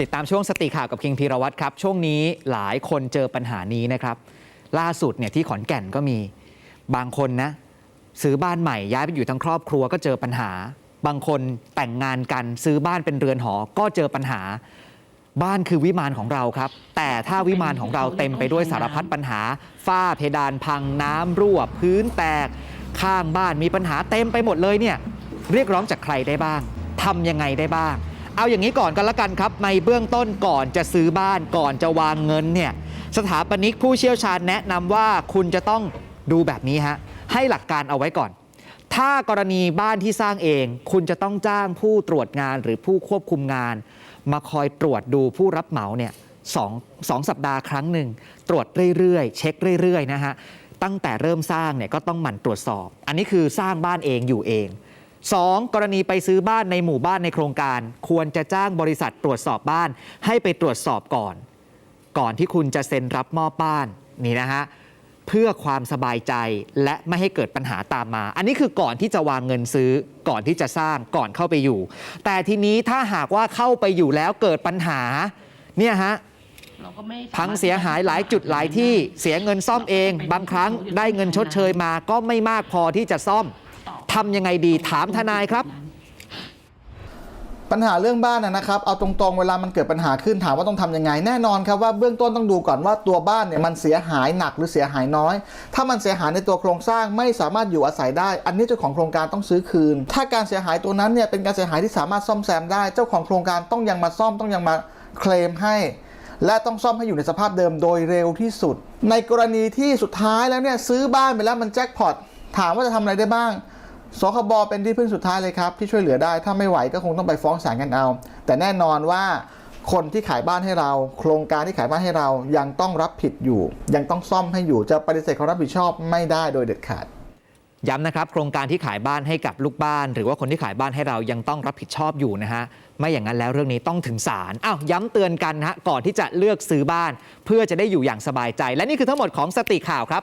ติดตามช่วงสติข่าวกับคิงพีรวัตรครับ ช่วงนี้หลายคนเจอปัญหานี้นะครับ ล่าสุดเนี่ยที่ขอนแก่นก็มีบางคนนะ ซื้อบ้านใหม่ย้ายไปอยู่ทั้งครอบครัวก็เจอปัญหา บางคนแต่งงานกันซื้อบ้านเป็นเรือนหอก็เจอปัญหา บ้านคือวิมานของเราครับ แต่ถ้าวิมานของเราเต็มไปด้วยสารพัดปัญหา ฝ้าเพดานพังน้ำรั่วพื้นแตก ข้างบ้านมีปัญหาเต็มไปหมดเลยเนี่ยเรียกร้องจากใครได้บ้างทำยังไงได้บ้าง เอาอย่างนี้ก่อนกันละกันครับ ในเบื้องต้นก่อนจะซื้อบ้านก่อนจะวางเงินเนี่ยสถาปนิกผู้เชี่ยวชาญแนะนำว่าคุณจะต้องดูแบบนี้ฮะให้หลักการเอาไว้ก่อน ถ้ากรณีบ้านที่สร้างเอง คุณจะต้องจ้างผู้ตรวจงานหรือผู้ควบคุมงาน มาคอยตรวจดูผู้รับเหมาเนี่ยสองสองสัปดาห์ครั้งหนึ่ง ตรวจเรื่อยๆ เช็คเรื่อยๆนะฮะตั้งแต่เริ่มสร้างเนี่ยก็ต้องหมั่นตรวจสอบ อันนี้คือสร้างบ้านเองอยู่เอง 2. กรณีไปซื้อบ้านในหมู่บ้านในโครงการ ควรจะจ้างบริษัทตรวจสอบบ้าน ให้ไปตรวจสอบก่อน ก่อนที่คุณจะเซ็นรับมอบบ้านนี่นะฮะเพื่อความสบายใจและไม่ให้เกิดปัญหาตามมา อันนี้คือก่อนที่จะวางเงินซื้อ ก่อนที่จะสร้างก่อนเข้าไปอยู่ แต่ทีนี้ถ้าหากว่าเข้าไปอยู่แล้วเกิดปัญหาเนี่ยฮะพังเสียหายหลายจุดหลายที่เสียเงินซ่อมเอง บางครั้งได้เงินชดเชยมาก็ไม่มากพอที่จะซ่อม ทำยังไงดีถามทนายครับ ปัญหาเรื่องบ้านนะครับ เอาตรงๆ เวลามันเกิดปัญหาขึ้นถามว่าต้องทำยังไง แน่นอนครับว่าเบื้องต้นต้องดูก่อนว่าตัวบ้านเนี่ยมันเสียหายหนักหรือเสียหายน้อย ถ้ามันเสียหายในตัวโครงสร้างไม่สามารถอยู่อาศัยได้ อันนี้เจ้าของโครงการต้องซื้อคืน ถ้าการเสียหายตัวนั้นเนี่ยเป็นการเสียหายที่สามารถซ่อมแซมได้ เจ้าของโครงการต้องยังมาซ่อมต้องยังมาเคลมให้ และต้องซ่อมให้อยู่ในสภาพเดิมโดยเร็วที่สุด ในกรณีที่สุดท้ายแล้วเนี่ยซื้อบ้านไปแล้วมันแจ็คพอตถามว่าจะทำอะไรได้บ้าง สคบเป็นที่พึ่งสุดท้ายเลยครับ ที่ช่วยเหลือได้ถ้าไม่ไหวก็คงต้องไปฟ้องศาลกันเอา แต่แน่นอนว่าคนที่ขายบ้านให้เรา โครงการที่ขายบ้านให้เรายังต้องรับผิดอยู่ ยังต้องซ่อมให้อยู่จะปฏิเสธความรับผิดชอบไม่ได้โดยเด็ดขาดย้ำนะครับโครงการที่ขายบ้านให้กับลูกบ้าน หรือว่าคนที่ขายบ้านให้เรายังต้องรับผิดชอบอยู่นะฮะไม่อย่างนั้นแล้วเรื่องนี้ต้องถึงศาลอ้าวย้ำเตือนกันนะฮะก่อนที่จะเลือกซื้อบ้าน เพื่อจะได้อยู่อย่างสบายใจ และนี่คือทั้งหมดของสติข่าวครับ